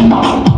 Come on.